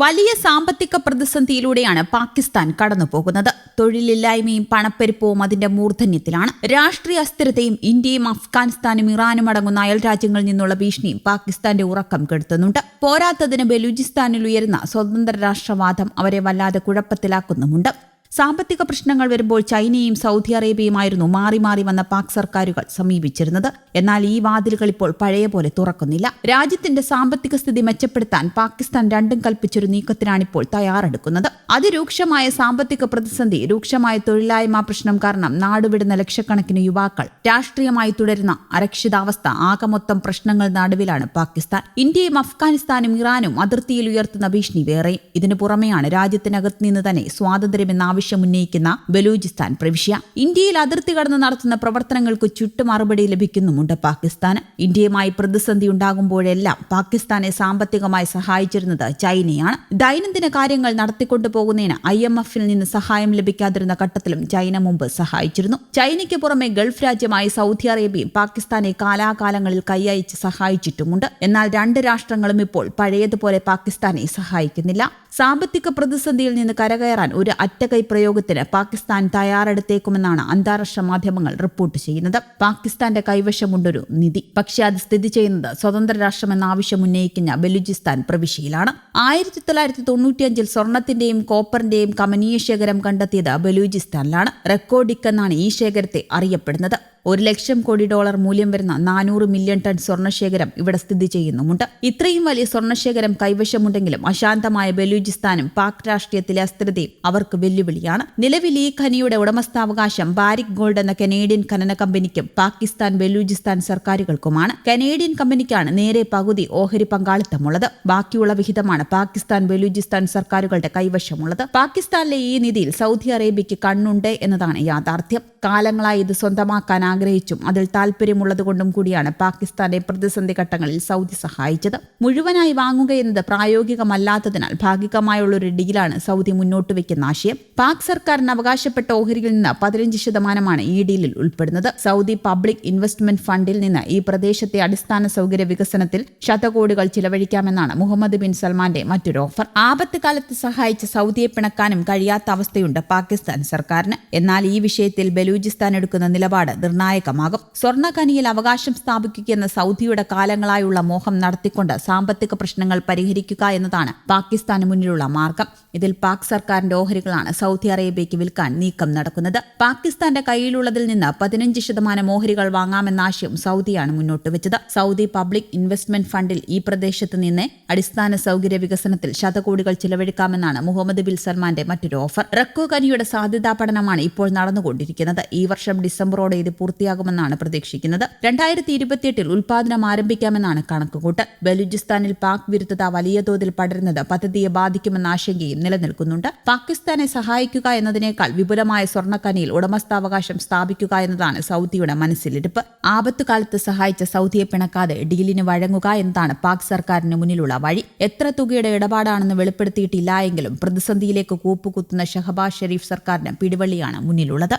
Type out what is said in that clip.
വലിയ സാമ്പത്തിക പ്രതിസന്ധിയിലൂടെയാണ് പാകിസ്ഥാൻ കടന്നുപോകുന്നത്. തൊഴിലില്ലായ്മയും പണപ്പെരുപ്പവും അതിന്റെ മൂർധന്യത്തിലാണ്. രാഷ്ട്രീയ അസ്ഥിരതയും ഇന്ത്യയും അഫ്ഗാനിസ്ഥാനും ഇറാനും അടങ്ങുന്ന അയൽ രാജ്യങ്ങളിൽ നിന്നുള്ള ഭീഷണിയും പാകിസ്ഥാന്റെ ഉറക്കം കെടുത്തുന്നുണ്ട്. പോരാത്തതിന് ബലൂചിസ്ഥാനിൽ ഉയരുന്ന സ്വതന്ത്ര രാഷ്ട്രവാദം അവരെ വല്ലാതെ കുഴപ്പത്തിലാക്കുന്നുമുണ്ട്. സാമ്പത്തിക പ്രശ്നങ്ങൾ വരുമ്പോൾ ചൈനയും സൗദി അറേബ്യയുമായിരുന്നു മാറി മാറി വന്ന പാക് സർക്കാരുകൾ സമീപിച്ചിരുന്നത്. എന്നാൽ ഈ വാതിലുകൾ ഇപ്പോൾ പഴയ പോലെ തുറക്കുന്നില്ല. രാജ്യത്തിന്റെ സാമ്പത്തിക സ്ഥിതി മെച്ചപ്പെടുത്താൻ പാകിസ്ഥാൻ രണ്ടും കൽപ്പിച്ചൊരു നീക്കത്തിനാണിപ്പോൾ തയ്യാറെടുക്കുന്നത്. അതിരൂക്ഷമായ സാമ്പത്തിക പ്രതിസന്ധി രൂക്ഷമായ തൊഴിലായ്മ പ്രശ്നം കാരണം നാടുവിടുന്ന ലക്ഷക്കണക്കിന് യുവാക്കൾ രാഷ്ട്രീയമായി തുടരുന്ന അരക്ഷിതാവസ്ഥ ആകമൊത്തം പ്രശ്നങ്ങൾ നടുവിലാണ് പാകിസ്ഥാൻ. ഇന്ത്യയും അഫ്ഗാനിസ്ഥാനും ഇറാനും അതിർത്തിയിൽ ഉയർത്തുന്ന ഭീഷണി വേറെയും. ഇതിനു പുറമെയാണ് രാജ്യത്തിനകത്ത് നിന്ന് തന്നെ സ്വാതന്ത്ര്യമെന്ന ആവശ്യം ഉന്നയിക്കുന്ന ബലൂചിസ്ഥാൻ പ്രവിശ്യ. ഇന്ത്യയിൽ അതിർത്തി കടന്ന് നടത്തുന്ന പ്രവർത്തനങ്ങൾക്ക് ചുട്ടു മറുപടി ലഭിക്കുന്നുമുണ്ട് പാകിസ്ഥാന്. ഇന്ത്യയുമായി പ്രതിസന്ധി ഉണ്ടാകുമ്പോഴെല്ലാം പാകിസ്ഥാനെ സാമ്പത്തികമായി സഹായിച്ചിരുന്നത് ചൈനയാണ്. ദൈനംദിന കാര്യങ്ങൾ നടത്തിക്കൊണ്ടു പോകുന്നതിന് ഐ എം എഫിൽ നിന്ന് സഹായം ലഭിക്കാതിരുന്ന ഘട്ടത്തിലും ചൈന മുമ്പ് സഹായിച്ചിരുന്നു. ചൈനയ്ക്ക് പുറമെ ഗൾഫ് രാജ്യമായ സൗദി അറേബ്യയും പാകിസ്ഥാനെ കാലാകാലങ്ങളിൽ കൈയയച്ച് സഹായിച്ചിട്ടുമുണ്ട്. എന്നാൽ രണ്ട് രാഷ്ട്രങ്ങളും ഇപ്പോൾ പഴയതുപോലെ പാകിസ്ഥാനെ സഹായിക്കുന്നില്ല. സാമ്പത്തിക പ്രതിസന്ധിയിൽ നിന്ന് കരകയറാൻ ഒരു അറ്റകൈ പ്രയോഗത്തിന് പാകിസ്ഥാൻ തയ്യാറെടുത്തേക്കുമെന്നാണ് അന്താരാഷ്ട്ര മാധ്യമങ്ങൾ റിപ്പോർട്ട് ചെയ്യുന്നത്. പാകിസ്ഥാന്റെ കൈവശമുണ്ടൊരു നിധി. പക്ഷേ അത് സ്ഥിതി ചെയ്യുന്നത് സ്വതന്ത്ര രാഷ്ട്രമെന്ന ആവശ്യം ഉന്നയിക്കുന്ന ബലൂചിസ്ഥാൻ പ്രവിശ്യയിലാണ്. ആയിരത്തി തൊള്ളായിരത്തി തൊണ്ണൂറ്റിയഞ്ചിൽ സ്വർണത്തിന്റെയും കോപ്പറിന്റെയും കമനീയ ശേഖരം കണ്ടെത്തിയത് ബലൂചിസ്ഥാനിലാണ്. റെക്കോർഡിക് എന്നാണ് ഈ ശേഖരത്തെ അറിയപ്പെടുന്നത്. ഒരു ലക്ഷം കോടി ഡോളർ മൂല്യം വരുന്ന നാനൂറ് മില്യൺ ടൺ സ്വർണശേഖരം ഇവിടെ സ്ഥിതി ചെയ്യുന്നുമുണ്ട്. ഇത്രയും വലിയ സ്വർണശേഖരം കൈവശമുണ്ടെങ്കിലും അശാന്തമായ ബലൂചിസ്ഥാനും പാക് രാഷ്ട്രീയത്തിലെ അസ്ഥിരതയും അവർക്ക് വെല്ലുവിളിയാണ്. നിലവിൽ ഈ ഖനിയുടെ ഉടമസ്ഥാവകാശം ബാരിക് ഗോൾഡ് എന്ന കനേഡിയൻ ഖനന കമ്പനിക്കും പാകിസ്ഥാൻ ബലൂചിസ്ഥാൻ സർക്കാരുകൾക്കുമാണ്. കനേഡിയൻ കമ്പനിക്കാണ് നേരെ പകുതി ഓഹരി പങ്കാളിത്തമുള്ളത്. ബാക്കിയുള്ള വിഹിതമാണ് പാകിസ്ഥാൻ ബലൂചിസ്ഥാൻ സർക്കാരുകളുടെ കൈവശമുള്ളത്. പാകിസ്ഥാനിലെ ഈ നിധിയിൽ സൗദി അറേബ്യയ്ക്ക് കണ്ണുണ്ട് എന്നതാണ് യാഥാർത്ഥ്യം. കാലങ്ങളായി ഇത് സ്വന്തമാക്കാൻ ആഗ്രഹിച്ചും അതിൽ താല്പര്യമുള്ളതുകൊണ്ടും കൂടിയാണ് പാകിസ്ഥാനെ പ്രതിസന്ധി ഘട്ടങ്ങളിൽ സൗദി സഹായിച്ചത്. മുഴുവനായി വാങ്ങുക എന്നത് പ്രായോഗികമല്ലാത്തതിനാൽ ഭാഗികമായുള്ള ഒരു ഡീലാണ് സൗദി മുന്നോട്ട് വയ്ക്കുന്ന ആശയം. പാക് സർക്കാരിന് അവകാശപ്പെട്ട ഓഹരിയിൽ നിന്ന് പതിനഞ്ച് ശതമാനമാണ് ഈ ഡീലിൽ ഉൾപ്പെടുന്നത്. സൗദി പബ്ലിക് ഇൻവെസ്റ്റ്മെന്റ് ഫണ്ടിൽ നിന്ന് ഈ പ്രദേശത്തെ അടിസ്ഥാന സൗകര്യ വികസനത്തിൽ ശതകോടികൾ ചിലവഴിക്കാമെന്നാണ് മുഹമ്മദ് ബിൻ സൽമാന്റെ മറ്റൊരു ഓഫർ. ആപത്ത് കാലത്ത് സഹായിച്ച സൗദിയെ പിണക്കാനും കഴിയാത്ത അവസ്ഥയുണ്ട് പാകിസ്ഥാൻ സർക്കാരിന്. എന്നാൽ ഈ വിഷയത്തിൽ ബലൂചിസ്ഥാൻ എടുക്കുന്ന നിലപാട് നിർണായകമാകും. സ്വർണഖനിയിൽ അവകാശം സ്ഥാപിക്കുകയെന്ന സൗദിയുടെ കാലങ്ങളായുള്ള മോഹം നടത്തിക്കൊണ്ട് സാമ്പത്തിക പ്രശ്നങ്ങൾ പരിഹരിക്കുക എന്നതാണ് പാകിസ്ഥാന് മുന്നിലുള്ള മാർഗം. ഇതിൽ പാക് സർക്കാരിന്റെ ഓഹരികളാണ് സൗദി അറേബ്യയ്ക്ക് വിൽക്കാൻ നീക്കം നടക്കുന്നത്. പാകിസ്ഥാന്റെ കയ്യിലുള്ളതിൽ നിന്ന് പതിനഞ്ച് ശതമാനം ഓഹരികൾ വാങ്ങാമെന്ന ആശയം സൗദിയാണ് മുന്നോട്ട് വെച്ചത്. സൗദി പബ്ലിക് ഇൻവെസ്റ്റ്മെന്റ് ഫണ്ടിൽ ഈ പ്രദേശത്ത് നിന്ന് അടിസ്ഥാന സൗകര്യ വികസനത്തിൽ ശതകോടികൾ ചിലവഴിക്കാമെന്നാണ് മുഹമ്മദ് ബിൻ സൽമാന്റെ മറ്റൊരു ഓഫർ. റക്കോ ഖനിയുടെ സാധ്യതാ പഠനമാണ് ഇപ്പോൾ നടന്നുകൊണ്ടിരിക്കുന്നത്. ഈ വർഷം ഡിസംബറോടെ ഇത് പൂർത്തിയാകുമെന്നാണ് പ്രതീക്ഷിക്കുന്നത്. രണ്ടായിരത്തി ഇരുപത്തിയെട്ടിൽ ഉൽപാദനം ആരംഭിക്കാമെന്നാണ് കണക്കുകൂട്ട്. ബലൂചിസ്ഥാനിൽ പാക് വിരുദ്ധത വലിയ തോതിൽ പടരുന്നത് പദ്ധതിയെ ബാധിക്കുമെന്ന ആശങ്കയും നിലനിൽക്കുന്നുണ്ട്. പാകിസ്ഥാനെ സഹായിക്കുക എന്നതിനേക്കാൾ വിപുലമായ സ്വർണക്കനിയിൽ ഉടമസ്ഥാവകാശം സ്ഥാപിക്കുക എന്നതാണ് സൗദിയുടെ മനസ്സിലിരിപ്പ്. ആപത്തുകാലത്ത് സഹായിച്ച സൗദിയെ പിണക്കാതെ ഡീലിന് വഴങ്ങുക എന്നതാണ് പാക് സർക്കാരിന് മുന്നിലുള്ള വഴി. എത്ര തുകയുടെ ഇടപാടാണെന്ന് വെളിപ്പെടുത്തിയിട്ടില്ല എങ്കിലും പ്രതിസന്ധിയിലേക്ക് കൂപ്പുകുത്തുന്ന ഷഹബാസ് ഷെരീഫ് സർക്കാരിന് പിടിവള്ളിയാണ് മുന്നിലുള്ളത്.